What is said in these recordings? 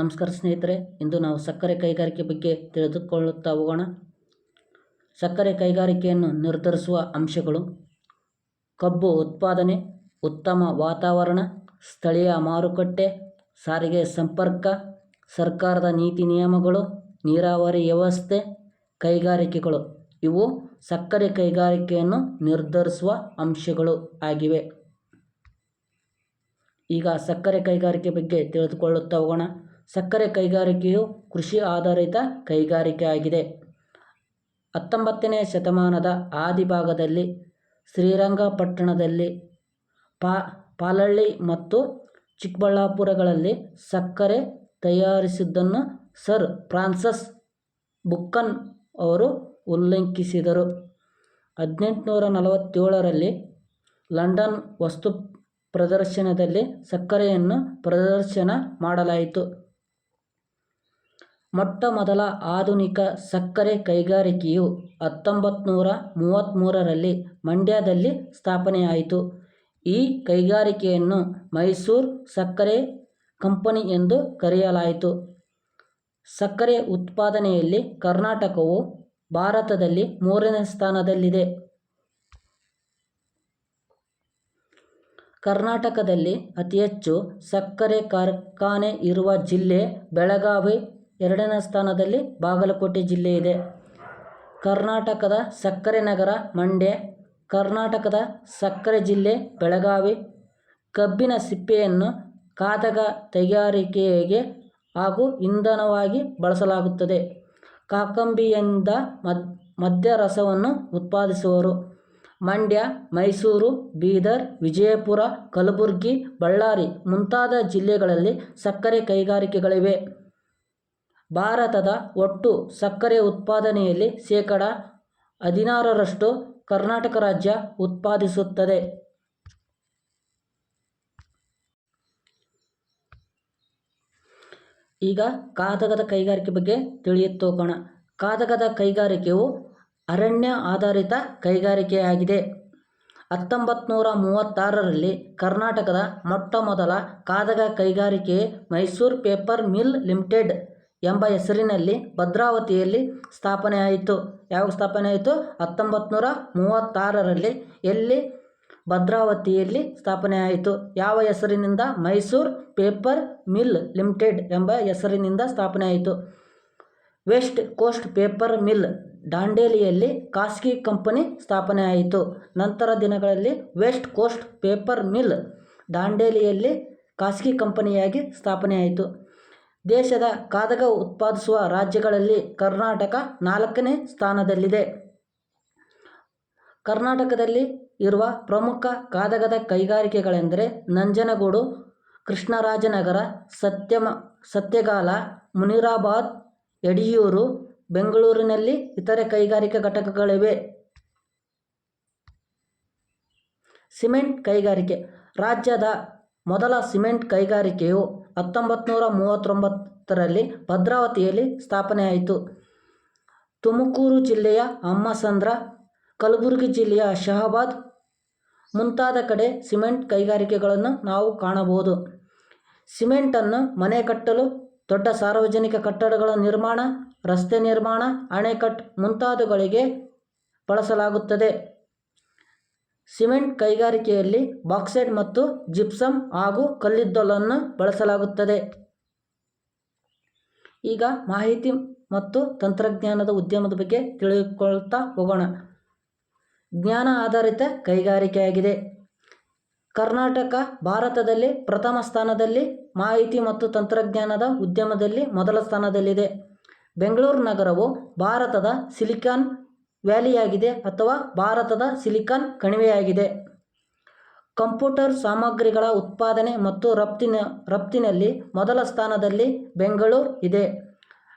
ನಮಸ್ಕಾರ ಸ್ನೇಹಿತರೆ, ಇಂದು ನಾವು ಸಕ್ಕರೆ ಕೈಗಾರಿಕೆ ಬಗ್ಗೆ ತಿಳಿದುಕೊಳ್ಳುತ್ತಾ ಹೋಗೋಣ. ಸಕ್ಕರೆ ಕೈಗಾರಿಕೆಯನ್ನು ನಿರ್ಧರಿಸುವ ಅಂಶಗಳು, ಕಬ್ಬು ಉತ್ಪಾದನೆ, ಉತ್ತಮ ವಾತಾವರಣ, ಸ್ಥಳೀಯ ಮಾರುಕಟ್ಟೆ, ಸಾರಿಗೆ ಸಂಪರ್ಕ, ಸರ್ಕಾರದ ನೀತಿ ನಿಯಮಗಳು, ನೀರಾವರಿ ವ್ಯವಸ್ಥೆ, ಕೈಗಾರಿಕೆಗಳು. ಇವು ಸಕ್ಕರೆ ಕೈಗಾರಿಕೆಯನ್ನು ನಿರ್ಧರಿಸುವ ಅಂಶಗಳು ಆಗಿವೆ. ಈಗ ಸಕ್ಕರೆ ಕೈಗಾರಿಕೆ ಬಗ್ಗೆ ತಿಳಿದುಕೊಳ್ಳುತ್ತಾ ಹೋಗೋಣ. ಸಕ್ಕರೆ ಕೈಗಾರಿಕೆಯು ಕೃಷಿ ಆಧಾರಿತ ಕೈಗಾರಿಕೆ ಆಗಿದೆ. ಹತ್ತೊಂಬತ್ತನೇ ಶತಮಾನದ ಆದಿಭಾಗದಲ್ಲಿ ಶ್ರೀರಂಗಪಟ್ಟಣದಲ್ಲಿ ಪಾ, ಪಾಲಳ್ಳಿ ಮತ್ತು ಚಿಕ್ಕಬಳ್ಳಾಪುರಗಳಲ್ಲಿ ಸಕ್ಕರೆ ತಯಾರಿಸಿದ್ದನ್ನು ಸರ್ ಫ್ರಾನ್ಸಸ್ ಬುಕ್ಕನ್ ಅವರು ಉಲ್ಲಂಘಿಸಿದರು ಹದಿನೆಂಟುನೂರ ನಲವತ್ತೇಳರಲ್ಲಿ ಲಂಡನ್ ವಸ್ತು ಪ್ರದರ್ಶನದಲ್ಲಿ ಸಕ್ಕರೆಯನ್ನು ಪ್ರದರ್ಶನ ಮಾಡಲಾಯಿತು. ಮೊಟ್ಟ ಮೊದಲ ಆಧುನಿಕ ಸಕ್ಕರೆ ಕೈಗಾರಿಕೆಯು ಹತ್ತೊಂಬತ್ನೂರ ಮೂವತ್ತ್ಮೂರರಲ್ಲಿ ಮಂಡ್ಯದಲ್ಲಿ ಸ್ಥಾಪನೆಯಾಯಿತು. ಈ ಕೈಗಾರಿಕೆಯನ್ನು ಮೈಸೂರು ಸಕ್ಕರೆ ಕಂಪನಿ ಎಂದು ಕರೆಯಲಾಯಿತು. ಸಕ್ಕರೆ ಉತ್ಪಾದನೆಯಲ್ಲಿ ಕರ್ನಾಟಕವು ಭಾರತದಲ್ಲಿ ಮೂರನೇ ಸ್ಥಾನದಲ್ಲಿದೆ. ಕರ್ನಾಟಕದಲ್ಲಿ ಅತಿ ಹೆಚ್ಚು ಸಕ್ಕರೆ ಕಾರ್ಖಾನೆ ಇರುವ ಜಿಲ್ಲೆ ಬೆಳಗಾವಿ ಎರಡನೇ ಸ್ಥಾನದಲ್ಲಿ ಬಾಗಲಕೋಟೆ ಜಿಲ್ಲೆ ಇದೆ. ಕರ್ನಾಟಕದ ಸಕ್ಕರೆ ನಗರ ಮಂಡ್ಯ, ಕರ್ನಾಟಕದ ಸಕ್ಕರೆ ಜಿಲ್ಲೆ ಬೆಳಗಾವಿ. ಕಬ್ಬಿನ ಸಿಪ್ಪೆಯನ್ನು ಕಾಗದ ತಯಾರಿಕೆಗೆ ಹಾಗೂ ಇಂಧನವಾಗಿ ಬಳಸಲಾಗುತ್ತದೆ. ಕಾಕಂಬಿಯಿಂದ ಮದ್, ಮದ್ಯರಸವನ್ನು ಉತ್ಪಾದಿಸುವರು. ಮಂಡ್ಯ, ಮೈಸೂರು, ಬೀದರ್, ವಿಜಯಪುರ, ಕಲಬುರಗಿ, ಬಳ್ಳಾರಿ ಮುಂತಾದ ಜಿಲ್ಲೆಗಳಲ್ಲಿ ಸಕ್ಕರೆ ಕೈಗಾರಿಕೆಗಳಿವೆ. ಭಾರತದ ಒಟ್ಟು ಸಕ್ಕರೆ ಉತ್ಪಾದನೆಯಲ್ಲಿ ಶೇಕಡ ಹದಿನಾರರಷ್ಟು ಕರ್ನಾಟಕ ರಾಜ್ಯ ಉತ್ಪಾದಿಸುತ್ತದೆ. ಈಗ ಕಾದಗದ ಕೈಗಾರಿಕೆ ಬಗ್ಗೆ ತಿಳಿಯುತ್ತೋಗೋಣ ಕಾದಗದ ಕೈಗಾರಿಕೆಯು ಅರಣ್ಯ ಆಧಾರಿತ ಕೈಗಾರಿಕೆಯಾಗಿದೆ. ಹತ್ತೊಂಬತ್ತು ನೂರ ಮೂವತ್ತಾರರಲ್ಲಿ ಕರ್ನಾಟಕದ ಮೊಟ್ಟ ಮೊದಲ ಕಾಗದ ಕೈಗಾರಿಕೆ ಮೈಸೂರು ಪೇಪರ್ ಮಿಲ್ ಲಿಮಿಟೆಡ್ ಎಂಬ ಹೆಸರಿನಲ್ಲಿ ಭದ್ರಾವತಿಯಲ್ಲಿ ಸ್ಥಾಪನೆಯಾಯಿತು. ಯಾವಾಗ ಸ್ಥಾಪನೆ ಆಯಿತು ಹತ್ತೊಂಬತ್ತು ನೂರ ಮೂವತ್ತಾರರಲ್ಲಿ ಎಲ್ಲಿ ಭದ್ರಾವತಿಯಲ್ಲಿ ಸ್ಥಾಪನೆಯಾಯಿತು? ಯಾವ ಹೆಸರಿನಿಂದ? ಮೈಸೂರು ಪೇಪರ್ ಮಿಲ್ ಲಿಮಿಟೆಡ್ ಎಂಬ ಹೆಸರಿನಿಂದ ಸ್ಥಾಪನೆಯಾಯಿತು. ವೆಸ್ಟ್ ಕೋಸ್ಟ್ ಪೇಪರ್ ಮಿಲ್ ದಾಂಡೇಲಿಯಲ್ಲಿ ಖಾಸಗಿ ಕಂಪನಿ ಸ್ಥಾಪನೆಯಾಯಿತು. ನಂತರ ದಿನಗಳಲ್ಲಿ ವೆಸ್ಟ್ ಕೋಸ್ಟ್ ಪೇಪರ್ ಮಿಲ್ ದಾಂಡೇಲಿಯಲ್ಲಿ ಖಾಸಗಿ ಕಂಪನಿಯಾಗಿ ಸ್ಥಾಪನೆಯಾಯಿತು. ದೇಶದ ಕಾದಗ ಉತ್ಪಾದಿಸುವ ರಾಜ್ಯಗಳಲ್ಲಿ ಕರ್ನಾಟಕ ನಾಲ್ಕನೇ ಸ್ಥಾನದಲ್ಲಿದೆ. ಕರ್ನಾಟಕದಲ್ಲಿ ಇರುವ ಪ್ರಮುಖ ಕಾದಗದ ಕೈಗಾರಿಕೆಗಳೆಂದರೆ ನಂಜನಗೂಡು, ಕೃಷ್ಣರಾಜನಗರ, ಸತ್ಯಮ, ಸತ್ಯಗಾಲ, ಮುನಿರಾಬಾದ್, ಯಡಿಯೂರು, ಬೆಂಗಳೂರಿನಲ್ಲಿ ಇತರೆ ಕೈಗಾರಿಕಾ ಘಟಕಗಳಿವೆ. ಸಿಮೆಂಟ್ ಕೈಗಾರಿಕೆ. ರಾಜ್ಯದ ಮೊದಲ ಸಿಮೆಂಟ್ ಕೈಗಾರಿಕೆಯು ಹತ್ತೊಂಬತ್ತು ನೂರ ಮೂವತ್ತೊಂಬತ್ತರಲ್ಲಿ ಭದ್ರಾವತಿಯಲ್ಲಿ ಸ್ಥಾಪನೆಯಾಯಿತು. ತುಮಕೂರು ಜಿಲ್ಲೆಯ ಅಮ್ಮಸಂದ್ರ, ಕಲಬುರಗಿ ಜಿಲ್ಲೆಯ ಶಹಾಬಾದ್ ಮುಂತಾದ ಕಡೆ ಸಿಮೆಂಟ್ ಕೈಗಾರಿಕೆಗಳನ್ನು ನಾವು ಕಾಣಬಹುದು. ಸಿಮೆಂಟನ್ನು ಮನೆ ಕಟ್ಟಲು, ದೊಡ್ಡ ಸಾರ್ವಜನಿಕ ಕಟ್ಟಡಗಳ ನಿರ್ಮಾಣ, ರಸ್ತೆ ನಿರ್ಮಾಣ, ಅಣೆಕಟ್ಟು ಮುಂತಾದವುಗಳಿಗೆ ಬಳಸಲಾಗುತ್ತದೆ. ಸಿಮೆಂಟ್ ಕೈಗಾರಿಕೆಯಲ್ಲಿ ಬಾಕ್ಸೈಟ್ ಮತ್ತು ಜಿಪ್ಸಮ್ ಹಾಗೂ ಕಲ್ಲಿದ್ದಲನ್ನು ಬಳಸಲಾಗುತ್ತದೆ. ಈಗ ಮಾಹಿತಿ ಮತ್ತು ತಂತ್ರಜ್ಞಾನದ ಉದ್ಯಮದ ಬಗ್ಗೆ ತಿಳಿದುಕೊಳ್ತಾ ಹೋಗೋಣ. ಜ್ಞಾನ ಆಧಾರಿತ ಕೈಗಾರಿಕೆಯಾಗಿದೆ. ಕರ್ನಾಟಕ ಭಾರತದಲ್ಲಿ ಪ್ರಥಮ ಸ್ಥಾನದಲ್ಲಿ ಮಾಹಿತಿ ಮತ್ತು ತಂತ್ರಜ್ಞಾನದ ಉದ್ಯಮದಲ್ಲಿ ಮೊದಲ ಸ್ಥಾನದಲ್ಲಿದೆ. ಬೆಂಗಳೂರು ನಗರವು ಭಾರತದ ಸಿಲಿಕಾನ್ ವ್ಯಾಲಿಯಾಗಿದೆ ಅಥವಾ ಭಾರತದ ಸಿಲಿಕಾನ್ ಕಣಿವೆಯಾಗಿದೆ. ಕಂಪ್ಯೂಟರ್ ಸಾಮಗ್ರಿಗಳ ಉತ್ಪಾದನೆ ಮತ್ತು ರಫ್ತಿನ, ರಫ್ತಿನಲ್ಲಿ ಮೊದಲ ಸ್ಥಾನದಲ್ಲಿ ಬೆಂಗಳೂರು ಇದೆ.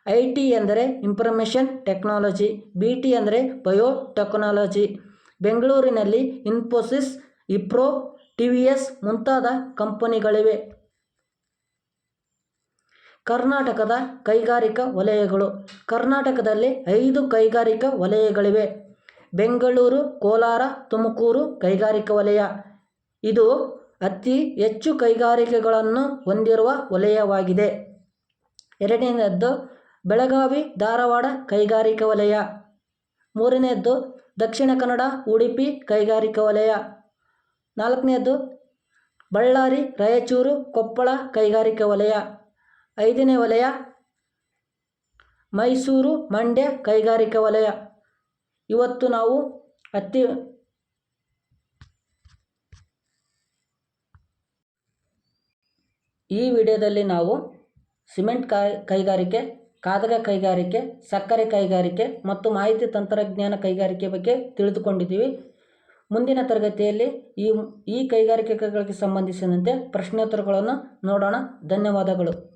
ಐ ಟಿ ಎಂದರೆ ಇನ್ಫರ್ಮೇಷನ್ ಟೆಕ್ನಾಲಜಿ, ಬಿ ಟಿ ಅಂದರೆ ಬಯೋಟೆಕ್ನಾಲಜಿ. ಬೆಂಗಳೂರಿನಲ್ಲಿ Infosys, Wipro, T V S ಮುಂತಾದ ಕಂಪನಿಗಳಿವೆ. ಕರ್ನಾಟಕದ ಕೈಗಾರಿಕಾ ವಲಯಗಳು. ಕರ್ನಾಟಕದಲ್ಲಿ ಐದು ಕೈಗಾರಿಕಾ ವಲಯಗಳಿವೆ. ಬೆಂಗಳೂರು, ಕೋಲಾರ, ತುಮಕೂರು ಕೈಗಾರಿಕಾ ವಲಯ. ಇದು ಅತಿ ಹೆಚ್ಚು ಕೈಗಾರಿಕೆಗಳನ್ನು ಹೊಂದಿರುವ ವಲಯವಾಗಿದೆ. ಎರಡನೇದ್ದು, ಬೆಳಗಾವಿ, ಧಾರವಾಡ ಕೈಗಾರಿಕಾ ವಲಯ. ಮೂರನೇದ್ದು, ದಕ್ಷಿಣ ಕನ್ನಡ, ಉಡುಪಿ ಕೈಗಾರಿಕಾ ವಲಯ. ನಾಲ್ಕನೇದ್ದು, ಬಳ್ಳಾರಿ, ರಾಯಚೂರು, ಕೊಪ್ಪಳ ಕೈಗಾರಿಕಾ ವಲಯ. ಐದನೇ ವಲಯ. ಮೈಸೂರು ಮಂಡ್ಯ ಕೈಗಾರಿಕಾ ವಲಯ. ಇವತ್ತು ನಾವು ಅತಿ ಈ ವಿಡಿಯೋದಲ್ಲಿ ನಾವು ಸಿಮೆಂಟ್ ಕೈಗಾರಿಕೆ, ಕಾಗದ ಕೈಗಾರಿಕೆ, ಸಕ್ಕರೆ ಕೈಗಾರಿಕೆ ಮತ್ತು ಮಾಹಿತಿ ತಂತ್ರಜ್ಞಾನ ಕೈಗಾರಿಕೆ ಬಗ್ಗೆ ತಿಳಿದುಕೊಂಡಿದ್ದೀವಿ. ಮುಂದಿನ ತರಗತಿಯಲ್ಲಿ ಈ ಈ ಕೈಗಾರಿಕೆಗಳಿಗೆ ಸಂಬಂಧಿಸಿದಂತೆ ಪ್ರಶ್ನೋತ್ತರಗಳನ್ನು ನೋಡೋಣ. ಧನ್ಯವಾದಗಳು.